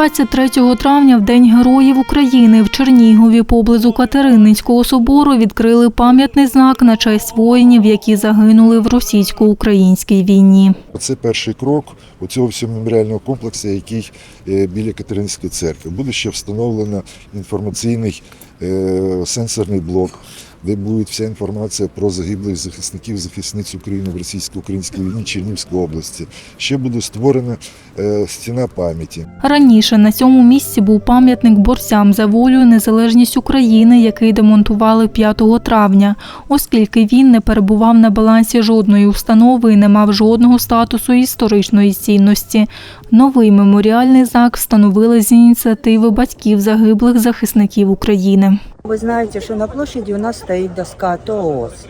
23 травня, в День Героїв України, в Чернігові поблизу Катерининського собору відкрили пам'ятний знак на честь воїнів, які загинули в російсько-українській війні. Це перший крок у цього всього меморіального комплексу, який е, біля Катеринської церкви. Буде ще встановлено інформаційний е, сенсорний блок, де буде вся інформація про загиблих захисників захисниць України в російсько-українській війні Чернівської області. Ще буде створена е, стіна пам'яті. Раніше на цьому місці був пам'ятник борцям за волю і незалежність України, який демонтували 5 травня, оскільки він не перебував на балансі жодної установи і не мав жодного статусу історичної цінності. Новий меморіальний знак встановили з ініціативи батьків загиблих захисників України. Вы знаете, что на площади у нас стоит доска ТООС.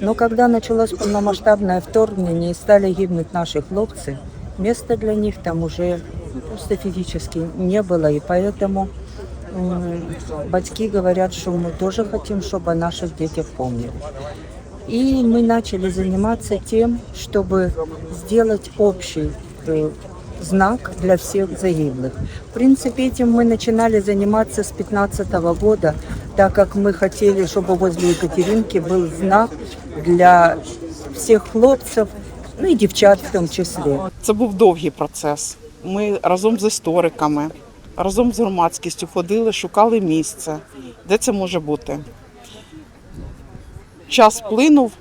Но когда началось полномасштабное вторгнение и стали гибнуть наши хлопцы, места для них там уже просто физически не было. И поэтому батьки говорят, что мы тоже хотим, чтобы о наших детях помнили. И мы начали заниматься тем, чтобы сделать общий э, знак для всех загиблых. В принципе, этим мы начинали заниматься с 2015 года, так как мы хотели, чтобы возле Екатеринки был знак для всех хлопцев, ну и девчат в том числе. Це був довгий процес. Ми разом з істориками, разом з громадськістю ходили, шукали місце, де це може бути. Час плинув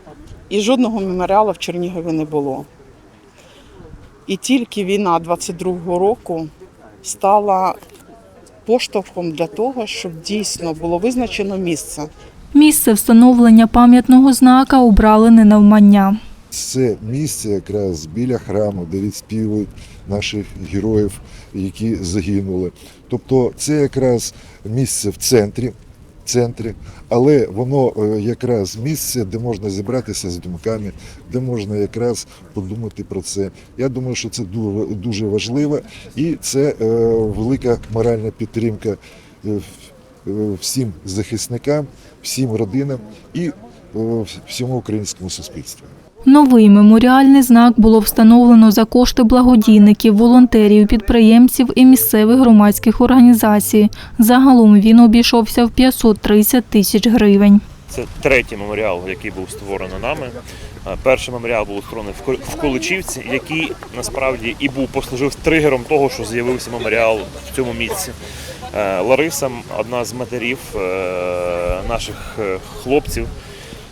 і жодного меморіалу в Чернігові не було. І тільки війна 22-го року стала поштовхом для того, щоб дійсно було визначено місце. Місце встановлення пам'ятного знака обрали не навмання. Це місце якраз біля храму, де відспівують наших героїв, які загинули. Тобто це якраз місце в центрі, центрі, але воно е, якраз місце, де можна зібратися з думками, де можна якраз подумати про це. Я думаю, що це дуже важливо і це е, велика моральна підтримка е, всім захисникам, всім родинам і всьому українському суспільству. Новий меморіальний знак було встановлено за кошти благодійників, волонтерів, підприємців і місцевих громадських організацій. Загалом він обійшовся в 530 тисяч гривень. Це третій меморіал, який був створений нами. Е, Перший меморіал був створений в Количівці, який насправді і був послужив тригером того, що з'явився меморіал в цьому місці. Е, Лариса, одна з матерів е, наших хлопців,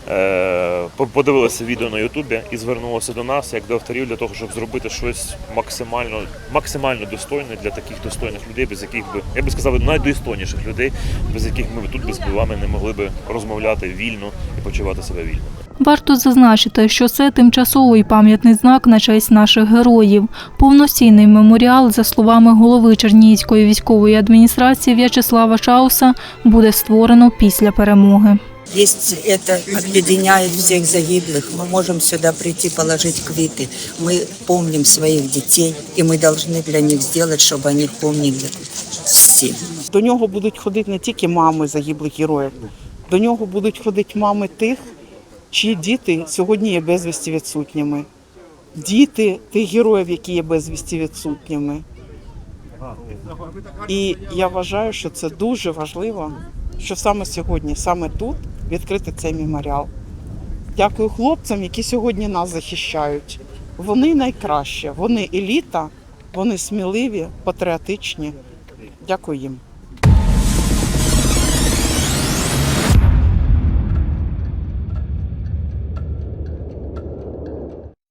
е, по- подивилася відео на Ютубі і звернулася до нас як до авторів для того, щоб зробити щось максимально, максимально достойне для таких достойних людей, без яких би я би сказав, найдостойніших людей, без яких ми тут без вами не могли би розмовляти вільно і почувати себе вільно. Варто зазначити, що це тимчасовий пам'ятний знак на честь наших героїв. Повноцінний меморіал, за словами голови Чернігівської військової адміністрації В'ячеслава Чауса, буде створено після перемоги. Есть это объединяет всех загиблых. Мы можем сюда прийти, положить квиты. Мы помним своих детей, и мы должны для них сделать, чтобы они помнили все. До нього будуть ходити не тільки мами загиблих героїв, до нього будуть ходити мами тих, чиї діти сьогодні є безвісті відсутніми. Діти тих героїв, які є безвісті відсутніми. І я вважаю, що це дуже важливо, що саме сьогодні, саме тут відкрити цей меморіал. Дякую хлопцям, які сьогодні нас захищають. Вони найкраще, вони еліта, вони сміливі, патріотичні. Дякую їм.